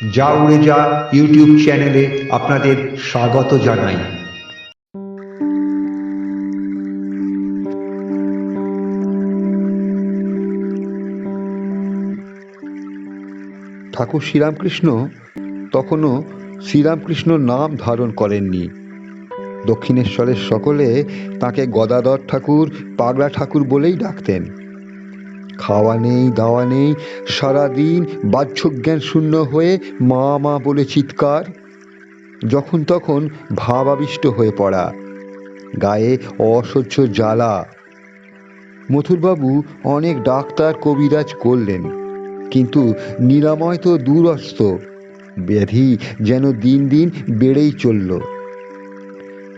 যা উড়ে যা ইউটিউব চ্যানেলে আপনাদের স্বাগত জানাই। ঠাকুর শ্রীরামকৃষ্ণ তখনও শ্রীরামকৃষ্ণ নাম ধারণ করেননি। দক্ষিণেশ্বরের সকলে তাকে গদাধর ঠাকুর, পাগলা ঠাকুর বলেই ডাকতেন। খাওয়া নেই, দাওয়া নেই, সারাদিন বাহ্যজ্ঞান শূন্য হয়ে মা মা বলে চিৎকার। যখন তখন ভাবাবিষ্ট হয়ে পড়া, গায়ে অসহ্য জ্বালা। মথুরবাবু অনেক ডাক্তার, কবিরাজ করলেন, কিন্তু নিরাময় তো দূরস্থ ব্যাধি যেন দিন দিন বেড়েই চলল।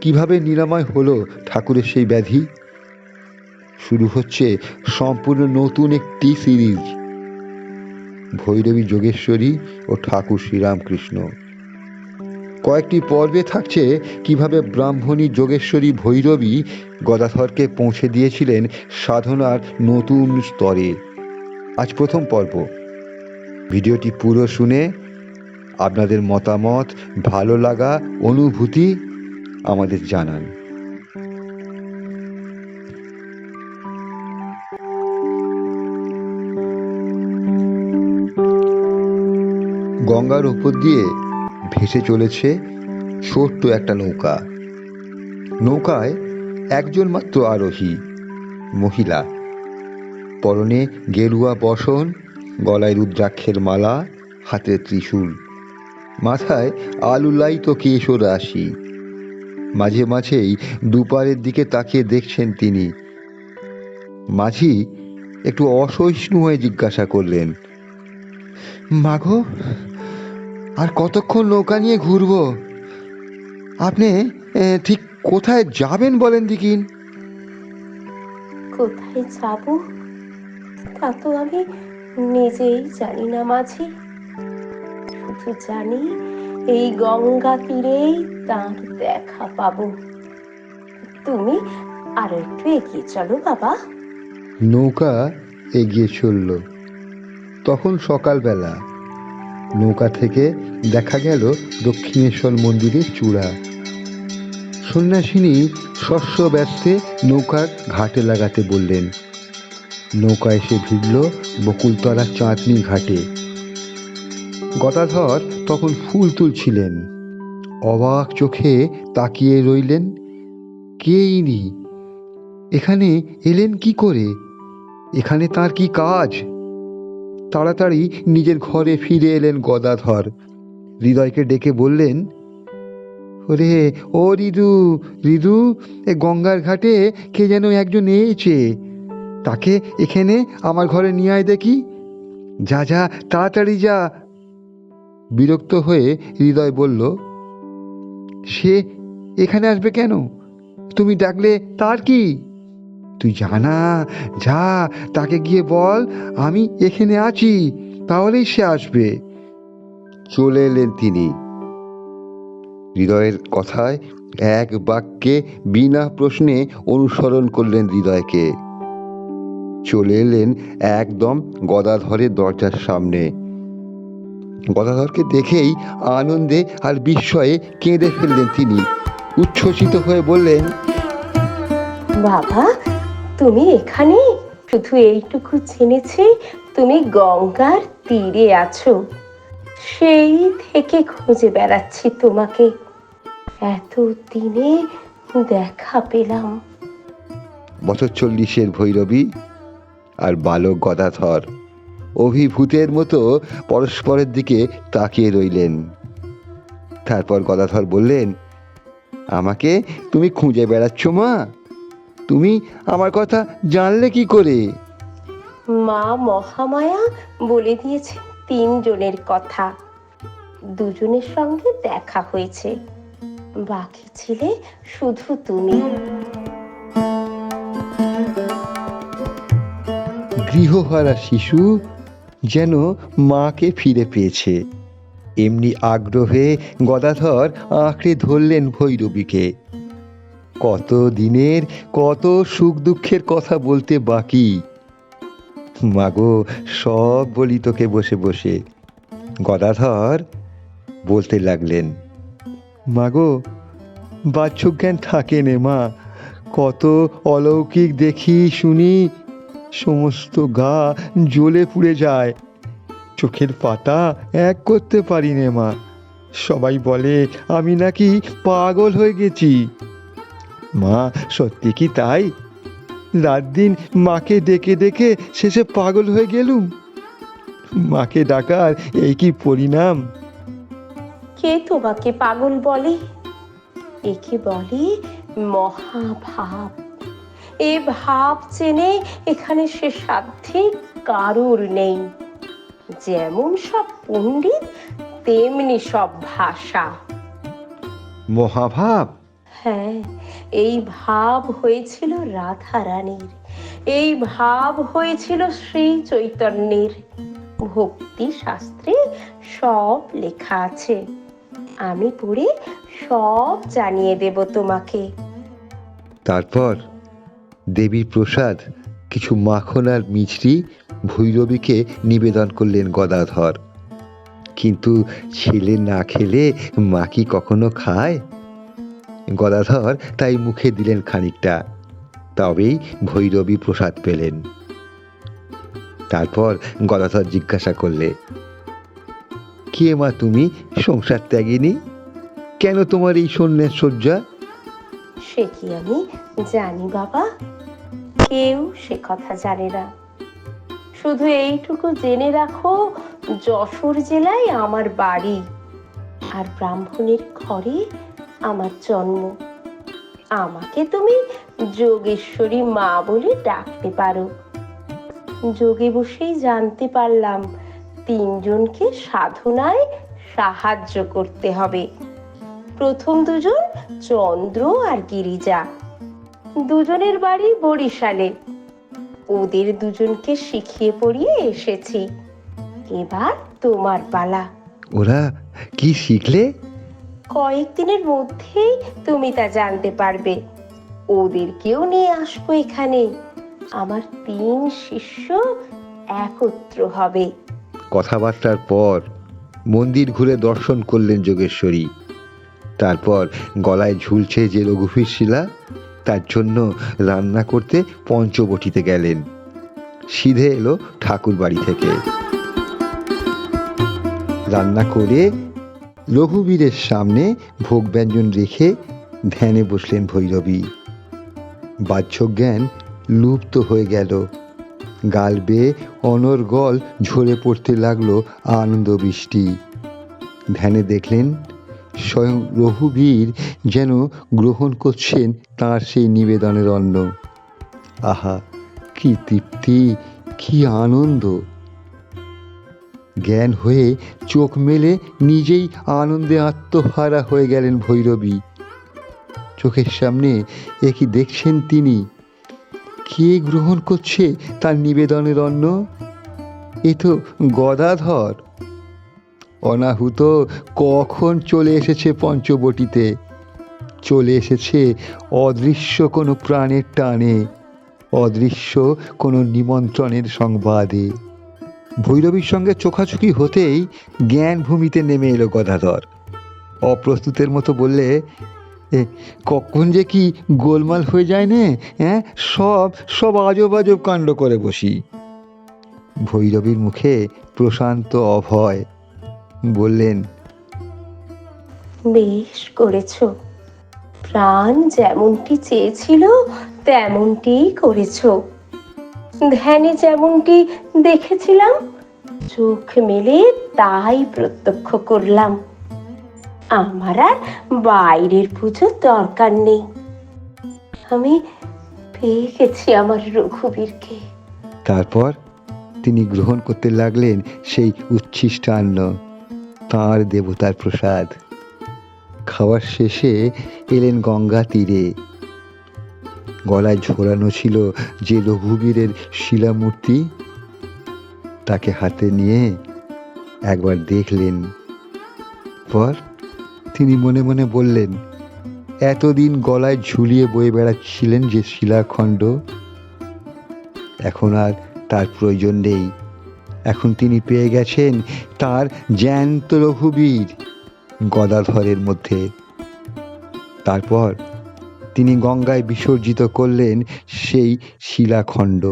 কীভাবে নিরাময় হলো ঠাকুরের সেই ব্যাধি? শুরু হচ্ছে সম্পূর্ণ নতুন একটি সিরিজ। ভৈরবী যোগেশ্বরী ও ঠাকুর শ্রীরামকৃষ্ণ। কয়েকটি পর্বে থাকছে কীভাবে ব্রাহ্মণী যোগেশ্বরী ভৈরবী গদাধরকে পৌঁছে দিয়েছিলেন সাধনার নতুন স্তরে। আজ প্রথম পর্ব। ভিডিওটি পুরো শুনে আপনাদের মতামত, ভালো লাগা, অনুভূতি আমাদের জানান। গঙ্গার উপর দিয়ে ভেসে চলেছে ছোট্ট একটা নৌকা। নৌকায় একজন মাত্র আরোহী, মহিলা। পরনে গেরুয়া বসন গলায় রুদ্রাক্ষের মালা, হাতে ত্রিশূল। মাথায় আলুলাইত কেশ রাশি। মাঝে মাঝেই দুপারের দিকে তাকিয়ে দেখছেন তিনি। মাঝি একটু অসহিষ্ণু হয়ে জিজ্ঞাসা করলেন মাঘো আর কতক্ষণ নৌকা নিয়ে ঘুরবো? আপনি ঠিক কোথায় যাবেন বলেন দিকিন? কোথায় যাব? তা তো আমি নিজেই জানি না মাঝি। শুধু জানি এই গঙ্গা তীরেই তার দেখা পাবো। তুমি আরও একটু এগিয়ে চলো বাবা। নৌকা এগিয়ে চলল। তখন সকালবেলা নৌকা থেকে দেখা গেল দক্ষিণেশ্বর মন্দিরের চূড়া। সন্ন্যাসিনী শস্য ব্যস্তে নৌকার ঘাটে লাগাতে বললেন। নৌকা এসে ভিড়ল বকুলতলা চাঁদনি ঘাটে। গদাধর তখন ফুল তুলছিলেন। অবাক চোখে তাকিয়ে রইলেন। কে ইনি? এখানে এলেন কি করে? এখানে তার কি কাজ? তাড়াতাড়ি নিজের ঘরে ফিরে এলেন গদাধর। হৃদয়কে ডেকে বললেন, ওরে, ও রিদু রিদু, এ গঙ্গার ঘাটে কে যেন একজন এসেছে। তাকে এখানে আমার ঘরে নিয়ে আয় দেখি। যা যা, তাড়াতাড়ি যা। বিরক্ত হয়ে হৃদয় বলল, সে এখানে আসবে কেন? তুমি ডাকলে তার কি? তুই জানা? যা, তাকে গিয়ে বল, আমি এখানে আছি, তাহলেই সে আসবে। চলে এলেন তিনি। হৃদয়ের কথায় এক বাক্যে বিনা প্রশ্নে অনুসরণ করলেন হৃদয়কে। চলে এলেন একদম গদাধরের দরজার সামনে। গদাধরকে দেখেই আনন্দে আর বিস্ময়ে কেঁদে ফেললেন তিনি। উচ্ছ্বসিত হয়ে বললেন, বাবা তুমি এখানে? শুধু এইটুকু জেনেছি তুমি গঙ্গার তীরে আছো। সেই থেকে খুঁজে বেড়াচ্ছি তোমাকে। এত দিনে দেখা পেলাম। বছর চল্লিশের ভৈরবী আর বালক গদাধর অভিভূতের মতো পরস্পরের দিকে তাকিয়ে রইলেন। তারপর গদাধর বললেন, আমাকে তুমি খুঁজে বেড়াচ্ছ মা? তুমি আমার কথা জানলে কি করে? মা মহামায়া বলে দিয়েছে তিনজনের কথা। দুজনের সঙ্গে দেখা হয়েছে। বাকি ছিলে শুধু তুমি। গৃহহারা শিশু যেন মাকে ফিরে পেয়েছে। এমনি আগ্রহে গদাধর আঁকড়ে ধরলেন ভৈরবীকে। কত দিনের কত সুখ দুঃখের কথা বলতে বাকি? মাগো, সব বলি তোকে বসে বসে। গদাধর বলতে লাগলেন, মাগো বাহ্যক জ্ঞান থাকে নে মা, কত অলৌকিক দেখি শুনি, সমস্ত গা জ্বলে পুড়ে যায়। চোখের পাতা এক করতে পারি নে মা। সবাই বলে, আমি নাকি পাগল হয়ে গেছি। মা সত্যি কি তাই? রাত দিন মাকে ডেকে ডেকে শেষে পাগল হয়ে গেলুম। মাকে ডাকার এই কি পরিণাম? কে তোমাকে পাগল বলে? একে বলে? মহাভাব। এ ভাব চেনে এখানে সে সাধ্যে কারুর নেই। যেমন সব পণ্ডিত তেমনি সব ভাষা। মহাভাব? হ্যাঁ এই ভাব হয়েছিল রাধা রানীর এই ভাব হয়েছিল শ্রী চৈতন্যের ভক্তি শাস্ত্রে সব লেখা আছে। আমি পড়ে সব জানিয়ে দেব তোমাকে। তারপর দেবীর প্রসাদ, কিছু মাখন আর মিছরি ভৈরবীকে নিবেদন করলেন গদাধর। কিন্তু ছেলে না খেলে মা কি কখনো খায়? গদাধর তাই মুখে দিলেন খানিকটা। তবেই ভৈরবী প্রসাদ পেলেন। তারপর গদাধর জিজ্ঞাসা করলে, কে মা তুমি সংসার ত্যাগিনী? কেন তোমার এই সন্ন্যাস সজ্জা সে কি আমি জানি বাবা, কেউ সে কথা জানে না। শুধু এইটুকু জেনে রাখো, যশোর জেলায় আমার বাড়ি। আর ব্রাহ্মণের ঘরে আমার জন্ম। আমাকে তুমি যোগেশ্বরী মা বলে ডাকতে পারো। যোগে বসেই জানতে পারলাম, তিনজনকে সাধনায় সাহায্য করতে হবে। প্রথম দুজন চন্দ্র আর গিরিজা। দুজনের বাড়ি বরিশালে। ওদের দুজনকে শিখিয়ে পড়িয়ে এসেছি। এবার তোমার পালা। ওরা কি শিখলে? কয়েকদিনের মধ্যেই তুমি তা জানতে পারবে। ওদেরকেও নিয়ে আসব এখানে। আমার তিন শিষ্য একত্র হবে। কথাবার্তার পর মন্দির ঘুরে দর্শন করলেন যোগেশ্বরী। তারপর গলায় ঝুলছে যে রঘুবীর শিলা, তার জন্য রান্না করতে পঞ্চবটিতে গেলেন। সিধে এলো ঠাকুর বাড়ি থেকে। রান্না করে রঘুবীরের সামনে ভোগ ব্যঞ্জন রেখে ধ্যানে বসলেন ভৈরবী। বাহ্য জ্ঞান লুপ্ত হয়ে গেল। গাল বেয়ে অনর্গল ঝরে পড়তে লাগল আনন্দ বৃষ্টি। ধ্যানে দেখলেন স্বয়ং রঘুবীর যেন গ্রহণ করছেন তার সেই নিবেদনের অন্ন। আহা, কি তৃপ্তি, কি আনন্দ! জ্ঞান হয়ে চোখ মেলে নিজেই আনন্দে আত্মহারা হয়ে গেলেন ভৈরবী। চোখের সামনে এ কি দেখছেন তিনি? কে গ্রহণ করছে তার নিবেদনের অন্ন? এ তো গদাধর। অনাহুত কখন চলে এসেছে পঞ্চবটিতে? চলে এসেছে অদৃশ্য কোনো প্রাণের টানে, অদৃশ্য কোনো নিমন্ত্রণের সংবাদে। ভৈরবীর সঙ্গে চোখাচোখি হতেই জ্ঞান ভূমিতে নেমে এলো গদাধর। অপ্রস্তুতের মতো বললে কখন যে কি গোলমাল হয়ে যায় নে হ্যাঁ সব সব আজব আজব কাণ্ড করে বসি। ভৈরবীর মুখে প্রশান্ত অভয় বললেন, বেশ করেছ। প্রাণ যেমনটি চেয়েছিল তেমনটি করেছ। ধ্যানে যেমনটি দেখেছিলাম? চোখ মেলে তাই প্রত্যক্ষ করলাম। আমার আর বাইরের পুজোর দরকার নেই। আমি পেয়ে গেছি আমার রঘুবীরকে। তারপর তিনি গ্রহণ করতে লাগলেন সেই উচ্ছিষ্টান্ন, তাঁর দেবতার প্রসাদ। খাওয়ার শেষে এলেন গঙ্গা তীরে। গলায় ঝোলানো ছিল যে রঘুবীরের শিলামূর্তি। তাকে হাতে নিয়ে একবার দেখলেন। পর তিনি মনে মনে বললেন, এতদিন গলায় ঝুলিয়ে বয়ে বেড়াচ্ছিলেন যে শিলাখণ্ড। এখন আর তার প্রয়োজন নেই। এখন তিনি পেয়ে গেছেন তার জ্যান্ত রঘুবীর গদাধরের মধ্যে। তারপর তিনি গঙ্গায় বিসর্জিত করলেন সেই শিলাখণ্ড।